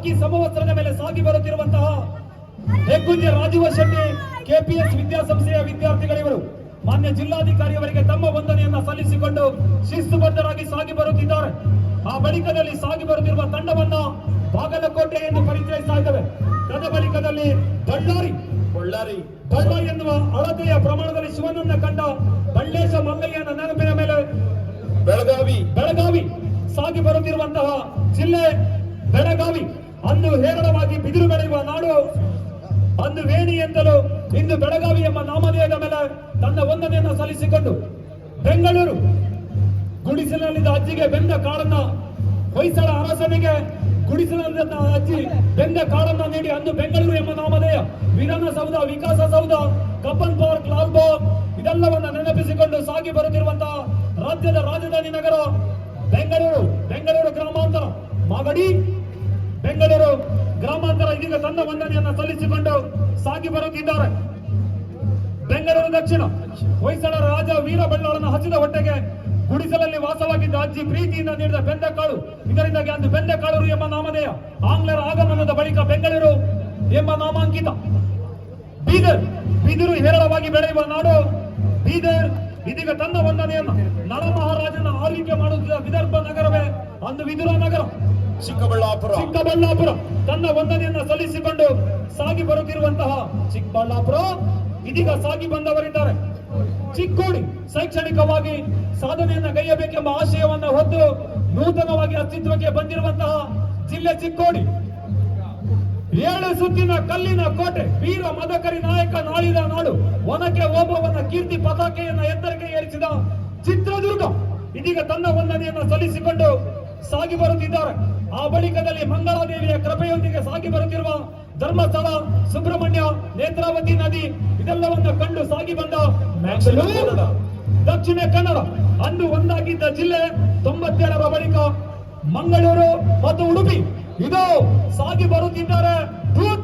ಕಾಕಿ ಸಮವಸ್ತ್ರದ ಮೇಲೆ ಸಾಗಿ ಬರುತ್ತಿರುವಂತಹ ಹೆಗ್ಗುಂಜೆ ರಾಜೀವ ಶೆಟ್ಟಿ ಕೆಪಿಎಸ್ ವಿದ್ಯಾಸಂಸ್ಥೆಯ ವಿದ್ಯಾರ್ಥಿಗಳಿವರು ಮಾನ್ಯ ಜಿಲ್ಲಾಧಿಕಾರಿಯವರಿಗೆ ತಮ್ಮ ವಂದನೆಯನ್ನ ಸಲ್ಲಿಸಿಕೊಂಡು ಶಿಸ್ತುಬದ್ಧರಾಗಿ ಸಾಗಿ ಬರುತ್ತಿದ್ದಾರೆ. ಆ ಬಳಿಕದಲ್ಲಿ ಸಾಗಿ ಬರುತ್ತಿರುವ ತಂಡವನ್ನ ಬಾಗಲಕೋಟೆ ಎಂದು ಪರಿಚಯಿಸ್ತಾ ಇದ್ದೇವೆ. ತದ ಬಳಿಕದಲ್ಲಿ ಬಳ್ಳಾರಿ ಬಳ್ಳಾರಿ. ಬಳ್ಳಾರಿ ಎನ್ನುವ ಅಳತೆಯ ಪ್ರಮಾಣದಲ್ಲಿ ಶಿವನನ್ನ ಕಂಡ ಬಳ್ಳೇಶ ಮಲ್ಲಯ್ಯನ ನೆನಪಿನ ಮೇಲೆ ಬೆಳಗಾವಿ. ಬೆಳಗಾವಿ ಸಾಗಿ ಬರುತ್ತಿರುವಂತಹ ಜಿಲ್ಲೆ ಬೆಳಗಾವಿ. ಅಂದು ಹೇರಳವಾಗಿ ಬಿದಿರು ಬೆಳೆಯುವ ನಾಡು, ಅಂದು ವೇಣಿ ಎಂತಲೂ ಇಂದು ಬೆಳಗಾವಿ ಎಂಬ ನಾಮಧೇಯದ ಮೇಲೆ ತನ್ನ ವಂದನೆಯನ್ನು ಸಲ್ಲಿಸಿಕೊಂಡು ಬೆಂಗಳೂರು ಗುಡಿಸಲಿದ್ದ ಅಜ್ಜಿಗೆ ಬೆಂದ ಕಾಳನ್ನ ಹೊಯ್ಸಳ ಅರಸನಿಗೆ ಗುಡಿಸಲಿದ್ದ ಅಜ್ಜಿ ಬೆಂದ ಕಾಳನ್ನ ನೀಡಿ ಅಂದು ಬೆಂಗಳೂರು ಎಂಬ ನಾಮಧೇಯ ವಿಧಾನಸೌಧ, ವಿಕಾಸಸೌಧ, ಕಬ್ಬನ್ ಪಾರ್ಕ್, ಲಾಲ್ ಬಾಗ್ ಇದೆಲ್ಲವನ್ನ ನೆನಪಿಸಿಕೊಂಡು ಸಾಗಿ ಬರುತ್ತಿರುವಂತಹ ರಾಜ್ಯದ ರಾಜಧಾನಿ ನಗರ ಬೆಂಗಳೂರು ಬೆಂಗಳೂರು ಗ್ರಾಮಾಂತರ ಮಾಗಡಿ. ಬೆಂಗಳೂರು ಗ್ರಾಮಾಂತರ ಇದೀಗ ತನ್ನ ವಂದನೆಯನ್ನ ಸಲ್ಲಿಸಿಕೊಂಡು ಸಾಗಿ ಬರುತ್ತಿದ್ದಾರೆ. ಬೆಂಗಳೂರು ದಕ್ಷಿಣ, ಹೊಯ್ಸಳ ರಾಜ ವೀರಬಳ್ಳಾಳನ ಹಚ್ಚಿದ ಹೊಟ್ಟೆಗೆ ಗುಡಿಸಲಲ್ಲಿ ವಾಸವಾಗಿದ್ದ ಅಜ್ಜಿ ಪ್ರೀತಿಯಿಂದ ನೀಡಿದ ಬೆಂದಕಾಳು. ಇದರಿಂದಾಗಿ ಅಂದು ಬೆಂದಕಾಳೂರು ಎಂಬ ನಾಮಧೇಯ ಆಂಗ್ಲರ ಆಗಮನದ ಬಳಿಕ ಬೆಂಗಳೂರು ಎಂಬ ನಾಮಾಂಕಿತ. ಬೀದರ್, ಬಿದಿರು ಹೇರಳವಾಗಿ ಬೆಳೆಯುವ ನಾಡು ಬೀದರ್. ಇದೀಗ ತನ್ನ ವಂದನೆಯನ್ನು ನರಮಹಾರಾಜನ ಆಳ್ವಿಕೆ ಮಾಡುತ್ತಿದ್ದ ವಿದರ್ಭ ನಗರವೇ ಅಂದು ವಿದುರ ನಗರ. ಚಿಕ್ಕಬಳ್ಳಾಪುರ. ಚಿಕ್ಕಬಳ್ಳಾಪುರ ತನ್ನ ವಂದನೆಯನ್ನ ಸಲ್ಲಿಸಿಕೊಂಡು ಸಾಗಿ ಬರುತ್ತಿರುವಂತಹ ಚಿಕ್ಕಬಳ್ಳಾಪುರ. ಇದೀಗ ಸಾಗಿ ಬಂದವರಿದ್ದಾರೆ. ಚಿಕ್ಕೋಡಿ ಶೈಕ್ಷಣಿಕವಾಗಿ ಸಾಧನೆಯನ್ನ ಗೈಯಬೇಕೆಂಬ ಆಶಯವನ್ನ ಹೊತ್ತು ನೂತನವಾಗಿ ಅಸ್ತಿತ್ವಕ್ಕೆ ಬಂದಿರುವಂತಹ ಜಿಲ್ಲೆ ಚಿಕ್ಕೋಡಿ. ಏಳು ಸುತ್ತಿನ ಕಲ್ಲಿನ ಕೋಟೆ, ವೀರ ಮದಕರಿ ನಾಯಕ ನಾಳಿದ ನಾಡು ಒನಕೆ ಓಬವನ ಕೀರ್ತಿ ಪತಾಕೆಯನ್ನ ಎತ್ತರಕ್ಕೆ ಏರಿಸಿದ ಚಿತ್ರದುರ್ಗ. ಇದೀಗ ತನ್ನ ವಂದನೆಯನ್ನ ಸಲ್ಲಿಸಿಕೊಂಡು ಸಾಗಿ ಬರುತ್ತಿದ್ದಾರೆ. ಆ ಬಳಿಕದಲ್ಲಿ ಮಂಗಳಾದೇವಿಯ ಕೃಪೆಯೊಂದಿಗೆ ಸಾಗಿ ಬರುತ್ತಿರುವ ಧರ್ಮಸ್ಥಳ, ಸುಬ್ರಹ್ಮಣ್ಯ, ನೇತ್ರಾವತಿ ನದಿ, ಇದೆಲ್ಲವನ್ನು ಕಂಡು ಸಾಗಿ ಬಂದ ದಕ್ಷಿಣ ಕನ್ನಡ ಅಂದು ಒಂದಾಗಿದ್ದ ಜಿಲ್ಲೆ ತೊಂಬತ್ತೇಳರ ಬಳಿಕ ಮಂಗಳೂರು ಮತ್ತು ಉಡುಪಿ. ಇದು ಸಾಗಿ ಬರುತ್ತಿದ್ದಾರೆ.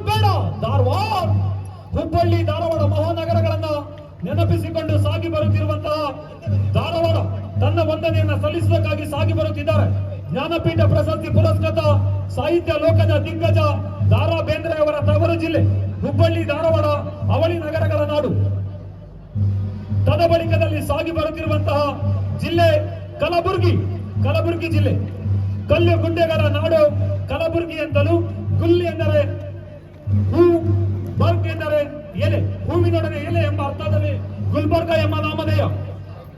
ಬೇಡ, ಧಾರವಾಡ. ಹುಬ್ಬಳ್ಳಿ, ಧಾರವಾಡ ಮಹಾನಗರಗಳನ್ನ ನೆನಪಿಸಿಕೊಂಡು ಸಾಗಿ ಬರುತ್ತಿರುವಂತಹ ಧಾರವಾಡ ತನ್ನ ವಂದನೆಯನ್ನ ಸಲ್ಲಿಸುವುದಕ್ಕಾಗಿ ಸಾಗಿ ಬರುತ್ತಿದ್ದಾರೆ. ಜ್ಞಾನಪೀಠ ಪ್ರಶಸ್ತಿ ಪುರಸ್ಕೃತ ಸಾಹಿತ್ಯ ಲೋಕದ ದಿಗ್ಗಜ ದಾರಾ ಬೇಂದ್ರೆ ಅವರ ತವರು ಜಿಲ್ಲೆ ಹುಬ್ಬಳ್ಳಿ, ಧಾರವಾಡ, ಅವಳಿ ನಗರಗಳ ನಾಡು. ತದ ಬಳಿಕದಲ್ಲಿ ಸಾಗಿ ಬರುತ್ತಿರುವಂತಹ ಜಿಲ್ಲೆ ಕಲಬುರಗಿ ಕಲಬುರಗಿ ಜಿಲ್ಲೆ. ಕಲ್ಲು ಗುಂಡೆಗಳ ನಾಡು ಕಲಬುರಗಿ ಎಂತಲೂ ಗುಲ್ಲಿ ಎಂದರೆ ಹೂ, ಬರ್ಗ್ ಎಂದರೆ ಎಲೆ, ಹೂವಿನೊಡನೆ ಎಲೆ ಎಂಬ ಅರ್ಥದಲ್ಲಿ ಗುಲ್ಬರ್ಗ ಎಂಬ ನಾಮಧೇಯ.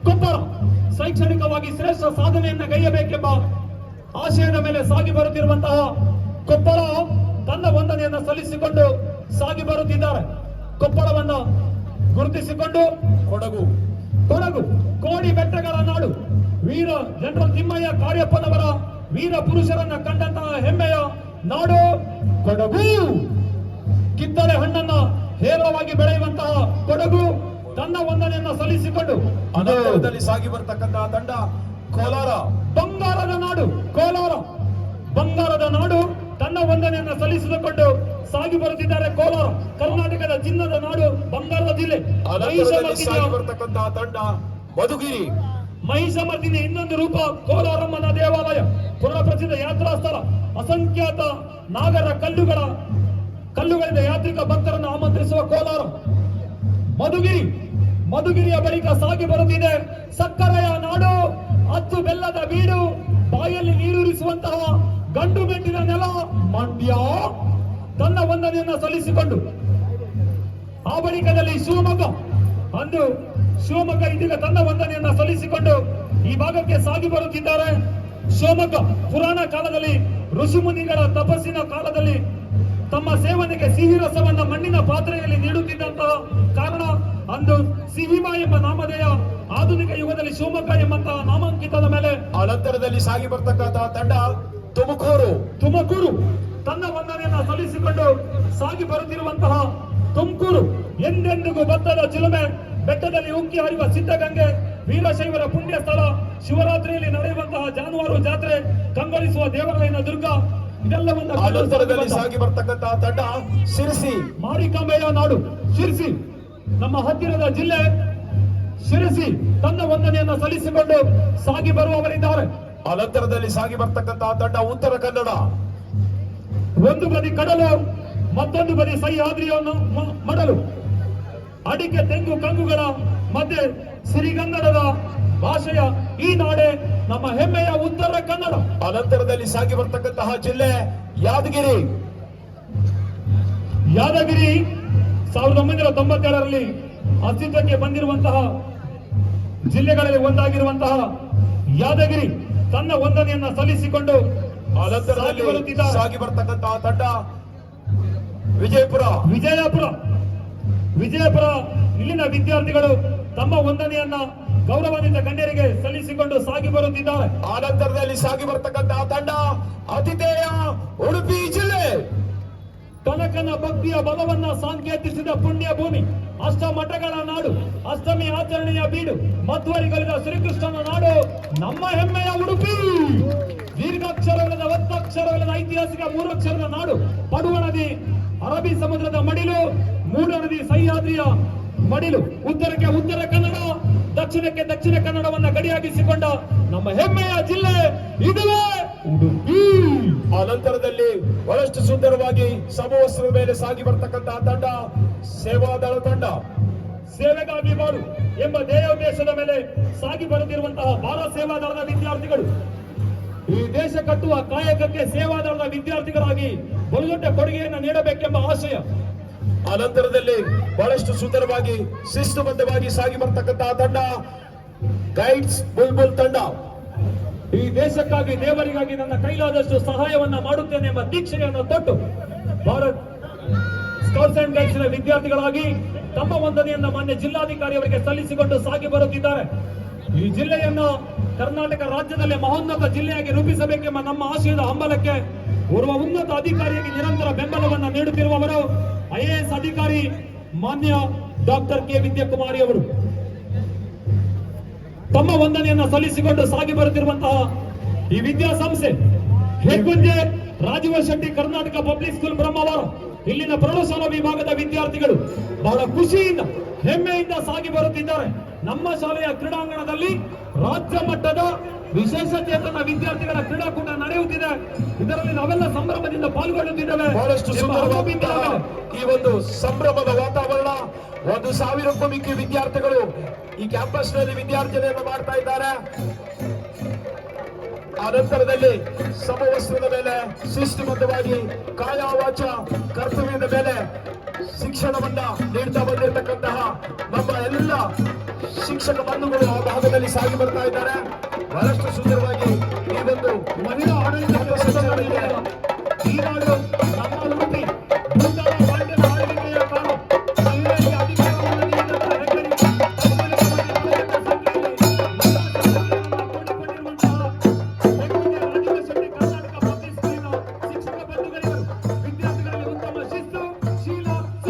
ಕೊಪ್ಪಳ, ಶೈಕ್ಷಣಿಕವಾಗಿ ಶ್ರೇಷ್ಠ ಸಾಧನೆಯನ್ನ ಗೈಯಬೇಕೆಂಬ ಆಶಯದ ಮೇಲೆ ಸಾಗಿ ಬರುತ್ತಿರುವಂತಹ ಕೊಪ್ಪಳ ತನ್ನ ವಂದನೆಯನ್ನು ಸಲ್ಲಿಸಿಕೊಂಡು ಸಾಗಿ ಬರುತ್ತಿದ್ದಾರೆ. ಕೊಪ್ಪಳವನ್ನು ಗುರುತಿಸಿಕೊಂಡು ಕೊಡಗು. ಕೊಡಗು, ಕೋಡಿ ಬೆಟ್ಟಗಳ ನಾಡು. ವೀರ ಜನರಲ್ ತಿಮ್ಮಯ್ಯ ಕಾರ್ಯಪ್ಪನವರ ವೀರ ಪುರುಷರನ್ನ ಕಂಡಂತಹ ಹೆಮ್ಮೆಯ ನಾಡು ಕೊಡಗು. ಕಿತ್ತಳೆ ಹಣ್ಣನ್ನ ಹೇರಳವಾಗಿ ಬೆಳೆಯುವಂತಹ ಕೊಡಗು ತನ್ನ ವಂದನೆಯನ್ನ ಸಲ್ಲಿಸಿಕೊಂಡು ಅನಂತರದಲ್ಲಿ ಸಾಗಿ ಬರ್ತಕ್ಕಂತಹ ತಂಡ ಕೋಲಾರ. ತನ್ನ ವಂದನೆಯನ್ನ ಸಲ್ಲಿಸಿಕೊಂಡು ಸಾಗಿ ಬರುತ್ತಿದ್ದಾರೆ ಕೋಲಾರ ಕರ್ನಾಟಕದ ಚಿನ್ನದ ನಾಡು ಬಂಗಾರದ ಜಿಲ್ಲೆ. ಬರ್ತಕ್ಕಂತಹ ತಂಡ ಮಧುಗಿರಿ. ಮಹಿಷಮರ್ದಿನ ಇನ್ನೊಂದು ರೂಪ ಕೋಲಾರಮ್ಮನ ದೇವಾಲಯ ಪುನಃಪ್ರಸಿದ್ಧ ಯಾತ್ರಾ ಸ್ಥಳ. ಅಸಂಖ್ಯಾತ ನಾಗರ ಕಲ್ಲುಗಳ ಕಲ್ಲುಗಳಿಂದ ಯಾತ್ರಿಕ ಭಕ್ತರನ್ನು ಆಮಂತ್ರಿಸುವ ಕೋಲಾರ. ಮಧುಗಿರಿ ಮಧುಗಿರಿಯ ಬಳಿಕ ಸಾಗಿ ಬರುತ್ತಿದೆ ಸಕ್ಕರೆಯ ನಾಡು. ಅಚ್ಚು ಬೆಲ್ಲದ ಬೀಡು ಬಾಯಲ್ಲಿ ನೀರೂರಿಸುವಂತಹ ಗಂಡು ಬೆಟ್ಟಿನ ನೆಲ, ಮಂಡ್ಯ. ತನ್ನ ವಂದನೆಯನ್ನ ಸಲ್ಲಿಸಿಕೊಂಡು ಆ ಬಳಿಕದಲ್ಲಿ ಶಿವಮೊಗ್ಗ. ಅಂದು ಶಿವಮೊಗ್ಗ ಇದೀಗ ತನ್ನ ವಂದನೆಯನ್ನ ಸಲ್ಲಿಸಿಕೊಂಡು ಈ ಭಾಗಕ್ಕೆ ಸಾಗಿ ಬರುತ್ತಿದ್ದಾರೆ. ಶಿವಮೊಗ್ಗ ಪುರಾಣ ಕಾಲದಲ್ಲಿ ಋಷಿಮುನಿಗಳ ತಪಸ್ಸಿನ ಕಾಲದಲ್ಲಿ ತಮ್ಮ ಸೇವನೆಗೆ ಸಿಹಿ ರಸವನ್ನ ಮಣ್ಣಿನ ಪಾತ್ರೆಯಲ್ಲಿ ನೀಡುತ್ತಿದ್ದಂತಹ ಕಾರಣ ಅಂದು ಸಿಹಿಮಾ ಎಂಬ ನಾಮಧೇಯ ಆಧುನಿಕ ಯುಗದಲ್ಲಿ ಶಿವಮೊಗ್ಗ ಎಂಬಂತಹ ನಾಮಾಂಕಿತದ ಮೇಲೆ ಅನಂತರದಲ್ಲಿ ಸಾಗಿ ಬರ್ತಕ್ಕಂತಹ ತಂಡ ತುಮಕೂರು ತುಮಕೂರು ತನ್ನ ವಂದನೆಯನ್ನ ಸಲ್ಲಿಸಿಕೊಂಡು ಸಾಗಿ ಬರುತ್ತಿರುವಂತಹ ತುಮಕೂರು ಎಂದೆಂದಿಗೂ ಭತ್ತದ ಚಿಲುಮೆ ಬೆಟ್ಟದಲ್ಲಿ ಉಕ್ಕಿ ಹರಿಯುವ ಸಿದ್ಧಗಂಗೆ ವೀರಶೈವರ ಪುಣ್ಯ ಸ್ಥಳ ಶಿವರಾತ್ರಿಯಲ್ಲಿ ನಡೆಯುವಂತಹ ಜಾನುವಾರು ಜಾತ್ರೆ ಕಂಗೊಳಿಸುವ ದೇವಾಲಯನ ದುರ್ಗ ಇದೆಲ್ಲವನ್ನ ಸಾಗಿ ಬರ್ತಕ್ಕಂತಹ ತಂಡ ಸಿರಿಸಿ ಮಾರಿಕಾಂಬೆಯ ನಾಡು ಶಿರಸಿ. ನಮ್ಮ ಹತ್ತಿರದ ಜಿಲ್ಲೆ ಶಿರಸಿ ತನ್ನ ವಂದನೆಯನ್ನು ಸಲ್ಲಿಸಿಕೊಂಡು ಸಾಗಿ ಬರುವವರಿದ್ದಾರೆ. ಅನಂತರದಲ್ಲಿ ಸಾಗಿ ಬರ್ತಕ್ಕಂತಹ ತಂಡ ಉತ್ತರ ಕನ್ನಡ. ಒಂದು ಬದಿ ಕಡಲು, ಮತ್ತೊಂದು ಬದಿ ಸಹ್ಯಾದ್ರಿಯನ್ನು ಮಡಲು. ಅಡಿಕೆ, ತೆಂಗು, ಕಂಗುಗಳ ಮಧ್ಯೆ ಸಿರಿಗನ್ನಡದ ಭಾಷೆಯ ಈ ನಾಡೆ ನಮ್ಮ ಹೆಮ್ಮೆಯ ಉತ್ತರ ಕನ್ನಡ. ಅನಂತರದಲ್ಲಿ ಸಾಗಿ ಬರ್ತಕ್ಕಂತಹ ಜಿಲ್ಲೆ ಯಾದಗಿರಿ. ಯಾದಗಿರಿ ಸಾವಿರದ ಒಂಬೈನೂರ ತೊಂಬತ್ತೇಳರಲ್ಲಿ ಅಸ್ತಿತ್ವಕ್ಕೆ ಬಂದಿರುವಂತಹ ಜಿಲ್ಲೆಗಳಲ್ಲಿ ಒಂದಾಗಿರುವಂತಹ ಯಾದಗಿರಿ. ತನ್ನ ವಂದನೆಯನ್ನ ಸಲ್ಲಿಸಿಕೊಂಡು ಸಾಗಿ ಬರ್ತಕ್ಕಂತಹ ತಂಡ ವಿಜಯಪುರ. ವಿಜಯಪುರ. ವಿಜಯಪುರ. ಇಲ್ಲಿನ ವಿದ್ಯಾರ್ಥಿಗಳು ತಮ್ಮ ವಂದನೆಯನ್ನ ಗೌರವದಿಂದ ಗಣ್ಯರಿಗೆ ಸಲ್ಲಿಸಿಕೊಂಡು ಸಾಗಿ ಬರುತ್ತಿದ್ದಾರೆ. ಅನಂತರದಲ್ಲಿ ಸಾಗಿ ಬರ್ತಕ್ಕಂತಹ ತಂಡ ಆತಿಥೇಯ ಉಡುಪಿ ಜಿಲ್ಲೆ. ಕನಕನ ಭಕ್ತಿಯ ಬಲವನ್ನ ಸಾಂಕೇತಿಸಿದ ಪುಣ್ಯ ಭೂಮಿ. ಅಷ್ಟ ಮಠಗಳ ನಾಡು, ಅಷ್ಟಮಿ ಆಚರಣೆಯ ಬೀಡು, ಮಧ್ವರಿಗಳಿದ ಶ್ರೀಕೃಷ್ಣನ ನಾಡು, ನಮ್ಮ ಹೆಮ್ಮೆಯ ಉಡುಪಿ. ದೀರ್ಘಾಕ್ಷರಗಳದ ಒತ್ತಕ್ಷರಗಳದ ಐತಿಹಾಸಿಕ ಮೂರಕ್ಷರದ ನಾಡು, ಪಡುವ ನದಿ, ಅರಬ್ಬಿ ಸಮುದ್ರದ ಮಡಿಲು, ಮೂಡ ನದಿ ಸಹ್ಯಾದ್ರಿಯ ಮಡಿಲು, ಉತ್ತರಕ್ಕೆ ಉತ್ತರ ಕನ್ನಡ ದಕ್ಷಿಣಕ್ಕೆ ದಕ್ಷಿಣ ಕನ್ನಡವನ್ನ ಗಡಿಯಾಗಿಸಿಕೊಂಡ ನಮ್ಮ ಹೆಮ್ಮೆಯ ಜಿಲ್ಲೆ ಇದುವೇ ಉಡುಪಿ. ಅನಂತರದಲ್ಲಿ ಬಹಳಷ್ಟು ಸುಂದರವಾಗಿ ಸಮವಸ್ತ್ರ ಮೇಲೆ ಸಾಗಿ ಬರ್ತಕ್ಕಂತಹ ತಂಡ ಸೇವಾದಳ ತಂಡ. ಸೇವೆಗಾಗಿ ಬಾರು ಎಂಬ ಧ್ಯೇಯೋದ್ದೇಶದ ಮೇಲೆ ಸಾಗಿ ಬರುತ್ತಿರುವಂತಹ ಬಾಲ ಸೇವಾದಳದ ವಿದ್ಯಾರ್ಥಿಗಳು. ಈ ದೇಶ ಕಟ್ಟುವ ಕಾಯಕಕ್ಕೆ ಸೇವಾದಳದ ವಿದ್ಯಾರ್ಥಿಗಳಾಗಿ ಬಹುದೊಡ್ಡ ಕೊಡುಗೆಯನ್ನು ನೀಡಬೇಕೆಂಬ ಆಶಯ ಅನಂತರದಲ್ಲಿ ಬಹಳಷ್ಟು ಸುಂದರವಾಗಿ, ಶಿಸ್ತುಬದ್ಧವಾಗಿ ಸಾಗಿ ಬರ್ತಕ್ಕಂತಹ ತಂಡ, ಗೈಡ್ಸ್ ಬುಲ್ಬುಲ್ ತಂಡ. ಈ ದೇಶಕ್ಕಾಗಿ, ದೇವರಿಗಾಗಿ ನನ್ನ ಕೈಲಾದಷ್ಟು ಸಹಾಯವನ್ನ ಮಾಡುತ್ತೇನೆ ಎಂಬ ದೀಕ್ಷೆಯನ್ನು ತೊಟ್ಟು ಭಾರತ್ ಸ್ಕೌಟ್ಸ್ ಅಂಡ್ ಗೈಡ್ಸ್ ವಿದ್ಯಾರ್ಥಿಗಳಾಗಿ ತಮ್ಮ ವಂದನೆಯನ್ನ ಮಾನ್ಯ ಜಿಲ್ಲಾಧಿಕಾರಿ ಅವರಿಗೆ ಸಲ್ಲಿಸಿಕೊಂಡು ಸಾಗಿ ಬರುತ್ತಿದ್ದಾರೆ. ಈ ಜಿಲ್ಲೆಯನ್ನು ಕರ್ನಾಟಕ ರಾಜ್ಯದಲ್ಲಿ ಮಹೋನ್ನತ ಜಿಲ್ಲೆಯಾಗಿ ರೂಪಿಸಬೇಕೆಂಬ ನಮ್ಮ ಆಶಯದ ಹಂಬಲಕ್ಕೆ ಓರ್ವ ಉನ್ನತ ಅಧಿಕಾರಿಯಾಗಿ ನಿರಂತರ ಬೆಂಬಲವನ್ನ ನೀಡುತ್ತಿರುವವರು ಐಎಎಸ್ ಅಧಿಕಾರಿ ಮಾನ್ಯ ಡಾಕ್ಟರ್ ಕೆ ವಿದ್ಯಾಕುಮಾರಿ ಅವರು ತಮ್ಮ ವಂದನೆಯನ್ನು ಸಲ್ಲಿಸಿಕೊಂಡು ಸಾಗಿ ಬರುತ್ತಿರುವಂತಹ ಈ ವಿದ್ಯಾಸಂಸ್ಥೆ ಹೆಗ್ಗುಂಜೆ ರಾಜೀವ ಶೆಟ್ಟಿ ಕರ್ನಾಟಕ ಪಬ್ಲಿಕ್ ಸ್ಕೂಲ್ ಬ್ರಹ್ಮವಾರ. ಇಲ್ಲಿನ ಪ್ರೌಢಶಾಲಾ ವಿಭಾಗದ ವಿದ್ಯಾರ್ಥಿಗಳು ಬಹಳ ಖುಷಿಯಿಂದ, ಹೆಮ್ಮೆಯಿಂದ ಸಾಗಿ ಬರುತ್ತಿದ್ದಾರೆ. ನಮ್ಮ ಶಾಲೆಯ ಕ್ರೀಡಾಂಗಣದಲ್ಲಿ ರಾಜ್ಯ ಮಟ್ಟದ ವಿಶೇಷ ಚೇತನ ವಿದ್ಯಾರ್ಥಿಗಳ ಕ್ರೀಡಾಕೂಟ ನಡೆಯುತ್ತಿದೆ. ಇದರಲ್ಲಿ ನಾವೆಲ್ಲ ಸಂಭ್ರಮದಿಂದ ಪಾಲ್ಗೊಳ್ಳುತ್ತಿದ್ದೇವೆ. ಬಹಳಷ್ಟು ಎಂಬ ಈ ಒಂದು ಸಂಭ್ರಮದ ವಾತಾವರಣ ಒಂದು ಸಾವಿರಕ್ಕೂ ಮಿಕ್ಕಿ ವಿದ್ಯಾರ್ಥಿಗಳು ಈ ಕ್ಯಾಂಪಸ್ನಲ್ಲಿ ವಿದ್ಯಾರ್ಜನೆಯನ್ನು ಮಾಡ್ತಾ ಇದ್ದಾರೆ. ಅನಂತರದಲ್ಲಿ ಸಮವಸ್ತ್ರದ ಮೇಲೆ ಶಿಸ್ತುಬದ್ಧವಾಗಿ ಕಾಯಾವಾಚ ಕರ್ತವ್ಯದ ಮೇಲೆ ಶಿಕ್ಷಣವನ್ನ ನೀಡ್ತಾ ಬಂದಿರತಕ್ಕಂತಹ ನಮ್ಮ ಎಲ್ಲ ಶಿಕ್ಷಕ ಬಂಧುಗಳು ಆ ಭಾಗದಲ್ಲಿ ಸಾಗಿ ಬರ್ತಾ ಇದ್ದಾರೆ. ಬಹಳಷ್ಟು ಸುಂದರವಾಗಿ ಈ ಒಂದು ಮಹಿಳಾ ಆಡಳಿತ